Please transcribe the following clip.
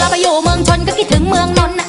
เราไปอยู่เมืองชนก็คิดถึงเมืองนอน